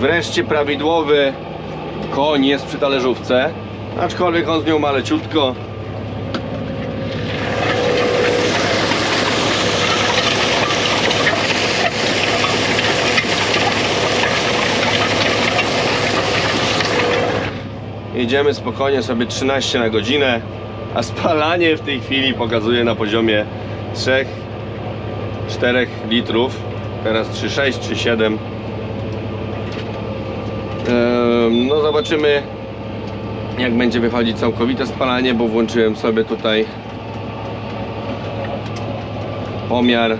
Wreszcie prawidłowy koń jest przy talerzówce. Aczkolwiek on z nią ma. Jedziemy spokojnie sobie 13 na godzinę, a spalanie w tej chwili pokazuje na poziomie 3 4 litrów. Teraz 3,6, 3,7. Ehm, No zobaczymy jak będzie wychodzić całkowite spalanie, bo włączyłem sobie tutaj pomiar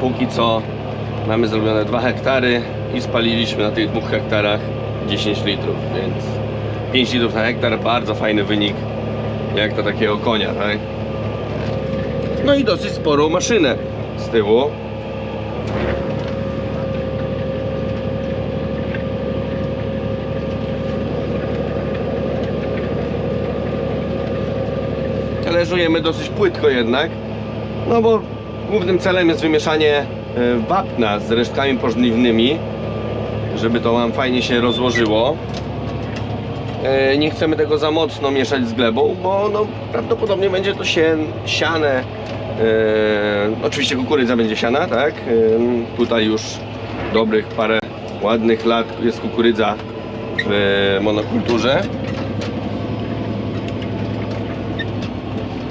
Póki co mamy zrobione 2 hektary i spaliliśmy na tych 2 hektarach 10 litrów, więc 5 litrów na hektar, bardzo fajny wynik jak to takiego konia, tak? No i dosyć sporą maszynę z tyłu. Leżujemy dosyć płytko jednak, no bo głównym celem jest wymieszanie e, wapna z resztkami pożniwnymi, żeby to nam fajnie się rozłożyło. E, Nie chcemy tego za mocno mieszać z glebą, bo no, prawdopodobnie będzie to się, siane. E, oczywiście kukurydza będzie siana, tak? E, tutaj już dobrych parę ładnych lat jest kukurydza w monokulturze.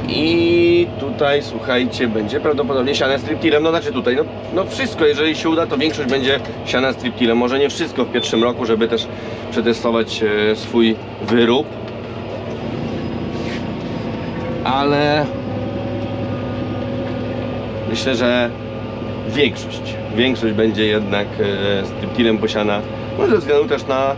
I tutaj, słuchajcie, będzie prawdopodobnie siane striptilem. No znaczy tutaj, no, no wszystko, jeżeli się uda, to większość będzie siana striptilem. Może nie wszystko w pierwszym roku, żeby też przetestować e, swój wyrób. Ale myślę, że większość, większość będzie jednak e, striptilem posiana. No ze względu też na,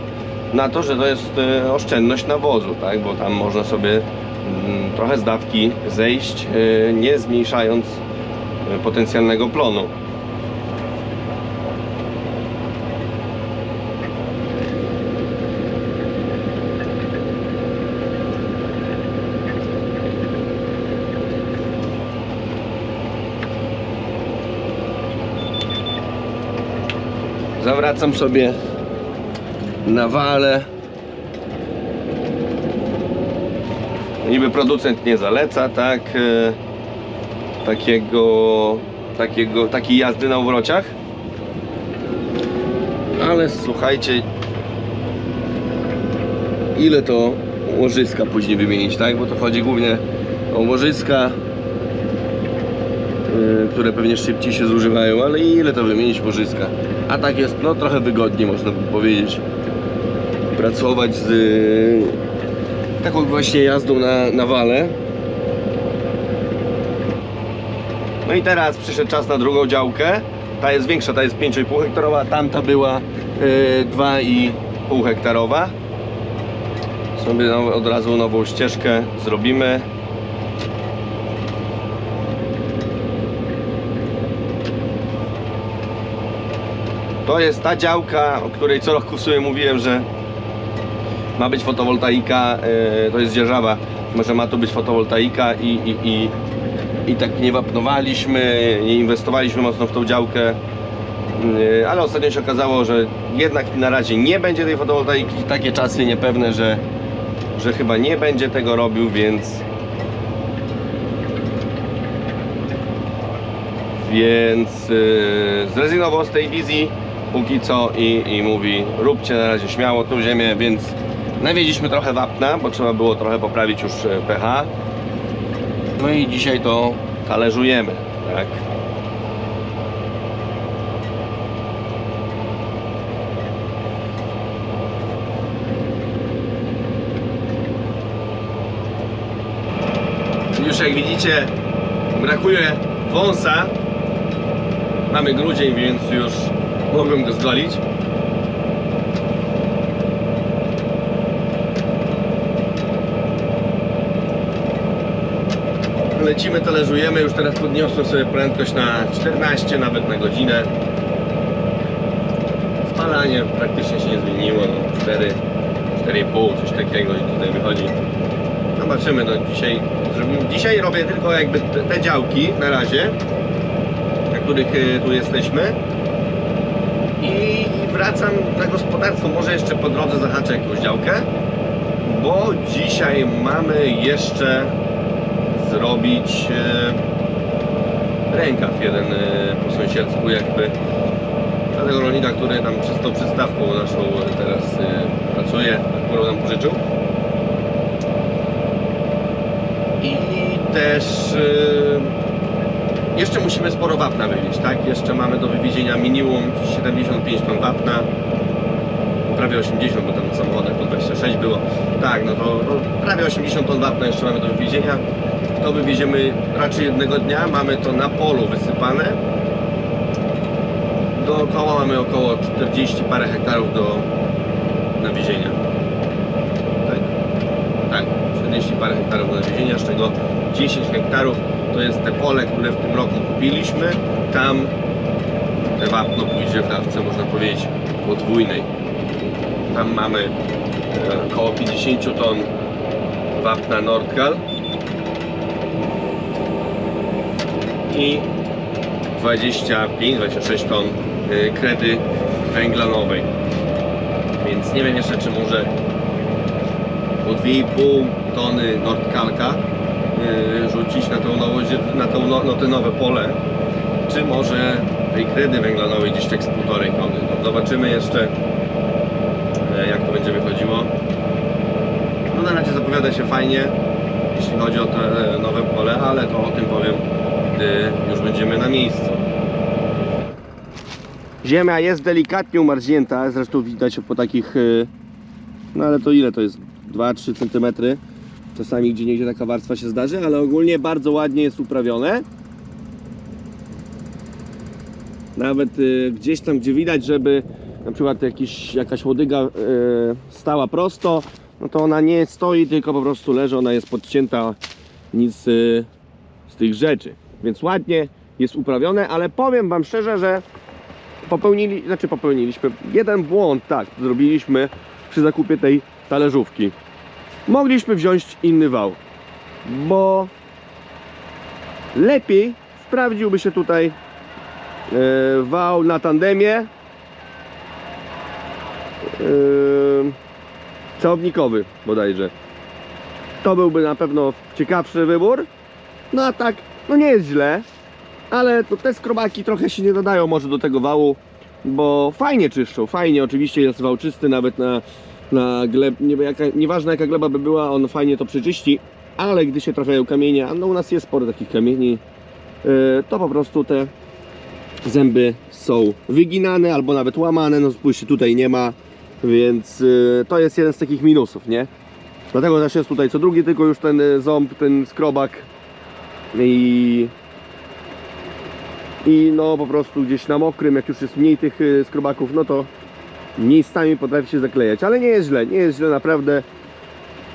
na to, że to jest e, oszczędność nawozu, tak? Bo tam można sobie mm, trochę z dawki zejść, e, nie zmniejszając potencjalnego plonu. Zawracam sobie na wale. Niby producent nie zaleca, tak? e, Takiego, takiego, takiej jazdy na uwrociach. Ale słuchajcie, ile to łożyska później wymienić, tak? Bo to chodzi głównie o łożyska, y, które pewnie szybciej się zużywają, ale ile to wymienić łożyska? A tak jest, no trochę wygodniej można by powiedzieć pracować z y, taką właśnie jazdą na, na wale. No i teraz przyszedł czas na drugą działkę. Ta jest większa, ta jest 5,5 hektarowa, tamta była y, 2,5 hektarowa. Sobie od razu nową ścieżkę zrobimy. To jest ta działka, o której co roku w sumie mówiłem, że ma być fotowoltaika, e, to jest dzierżawa, może ma tu być fotowoltaika i, i, i, i tak nie wapnowaliśmy, nie inwestowaliśmy mocno w tą działkę, E, ale ostatnio się okazało, że jednak na razie nie będzie tej fotowoltaiki, takie czasy niepewne, że, że chyba nie będzie tego robił, więc więc yy, zrezygnował z tej wizji póki co i, i mówi róbcie na razie śmiało tą ziemię, więc nawieźliśmy trochę wapna, bo trzeba było trochę poprawić już e, pH. No i dzisiaj to talerzujemy tak? Już jak widzicie brakuje wąsa. Mamy grudzień, więc już mogłem go zgolić lecimy, talerzujemy już teraz podniosłem sobie prędkość na 14 nawet na godzinę spalanie praktycznie się nie zmieniło no 4 4,5 coś takiego i tutaj wychodzi zobaczymy, no dzisiaj. Dzisiaj robię tylko jakby te, te działki na razie, na których y, tu jesteśmy. I wracam na gospodarstwo, może jeszcze po drodze zahaczę jakąś działkę, bo dzisiaj mamy jeszcze zrobić e, rękaw jeden e, po sąsiedzku jakby dla tego rolnika, który tam przez tą przystawką naszą teraz e, pracuje, którą nam pożyczył. I też jeszcze musimy sporo wapna wywieźć, tak? Jeszcze mamy do wywiezienia minimum 75 ton wapna. Prawie 80, bo tam w samochodach po 26 było. Tak, no to prawie 80 ton wapna jeszcze mamy do wywiezienia. To wywieziemy raczej jednego dnia. Mamy to na polu wysypane. Dookoła mamy około 40 parę hektarów do nawiezienia. Tak? Tak, 40 parę hektarów do nawiezienia, z czego 10 hektarów to jest te pole, które w tym roku kupiliśmy. Tam te wapno pójdzie w dawce, można powiedzieć, podwójnej. Tam mamy e, około 50 ton wapna Nordkal i 25-26 ton e, kredy węglanowej. Więc nie wiem jeszcze czy może po 2,5 tony Nordkalka rzucić na tą, na tą no, no, te nowe pole, czy może tej kredy węglanowej gdzieś tak z półtorej tony. No, zobaczymy jeszcze e, jak to będzie wychodziło. No na razie zapowiada się fajnie, jeśli chodzi o te e, nowe pole, ale to o tym powiem, gdy już będziemy na miejscu. Ziemia jest delikatnie umarznięta, zresztą widać po takich, e, no ale to ile to jest? 2-3 cm. Czasami gdzie niegdzie taka warstwa się zdarzy, ale ogólnie bardzo ładnie jest uprawione. Nawet y, gdzieś tam, gdzie widać, żeby na przykład jakiś, jakaś łodyga y, stała prosto, no to ona nie stoi, tylko po prostu leży, ona jest podcięta nic y, z tych rzeczy. Więc ładnie jest uprawione, ale powiem Wam szczerze, że popełnili, znaczy popełniliśmy jeden błąd, tak, zrobiliśmy przy zakupie tej talerzówki. Mogliśmy wziąć inny wał, bo lepiej sprawdziłby się tutaj e, wał na tandemie e, całownikowy bodajże. To byłby na pewno ciekawszy wybór. No a tak, no nie jest źle, ale te skrobaki trochę się nie dodają może do tego wału, bo fajnie czyszczą, fajnie, oczywiście jest wał czysty nawet na, na gleb, nie, jaka, nieważne jaka gleba by była, on fajnie to przeczyści, ale gdy się trafiają kamienie, a no u nas jest sporo takich kamieni, yy, to po prostu te zęby są wyginane albo nawet łamane, no spójrzcie tutaj nie ma, więc yy, to jest jeden z takich minusów, nie? Dlatego też jest tutaj co drugi tylko już ten y, ząb, ten skrobak i i no po prostu gdzieś na mokrym, jak już jest mniej tych skrobaków, no to miejscami potrafi się zaklejać, ale nie jest źle, nie jest źle naprawdę.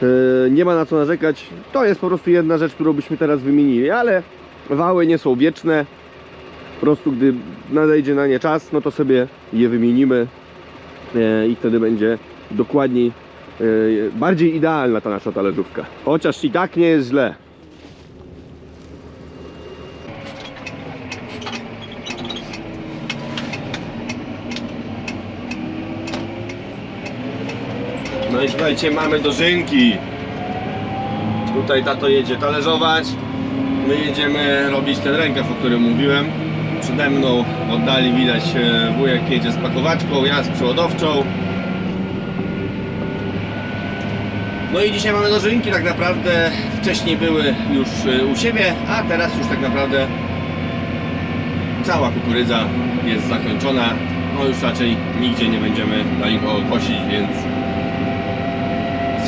Yy, nie ma na co narzekać. To jest po prostu jedna rzecz, którą byśmy teraz wymienili, ale wały nie są wieczne. Po prostu gdy nadejdzie na nie czas, no to sobie je wymienimy yy, i wtedy będzie dokładniej, yy, bardziej idealna ta nasza talerzówka. Chociaż i tak nie jest źle. No i słuchajcie, mamy dożynki. Tutaj tato jedzie talerzować. My jedziemy robić ten rękaw, o którym mówiłem. Przede mną oddali widać e, wujek jedzie z pakowaczką, ja z przewodowczą. No i dzisiaj mamy dożynki, tak naprawdę wcześniej były już e, u siebie, a teraz już tak naprawdę cała kukurydza jest zakończona. No już raczej nigdzie nie będziemy na nikogo kosić, więc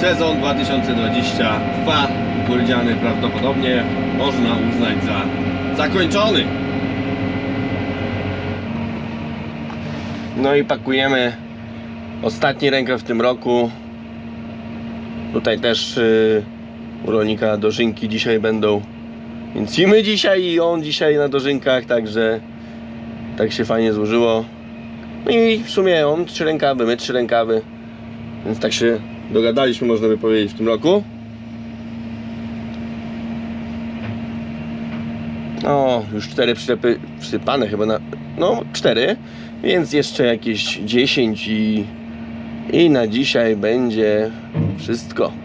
sezon 2022 kukurydziany prawdopodobnie można uznać za zakończony. No i pakujemy ostatni rękaw w tym roku. Tutaj też yy, u rolnika dożynki dzisiaj będą. Więc i my dzisiaj i on dzisiaj na dożynkach, także tak się fajnie złożyło. No i w sumie on trzy rękawy, my trzy rękawy. Więc tak się dogadaliśmy, można by powiedzieć, w tym roku. O, już cztery przyczepy wsypane chyba na... No, cztery, więc jeszcze jakieś 10 i, i na dzisiaj będzie wszystko.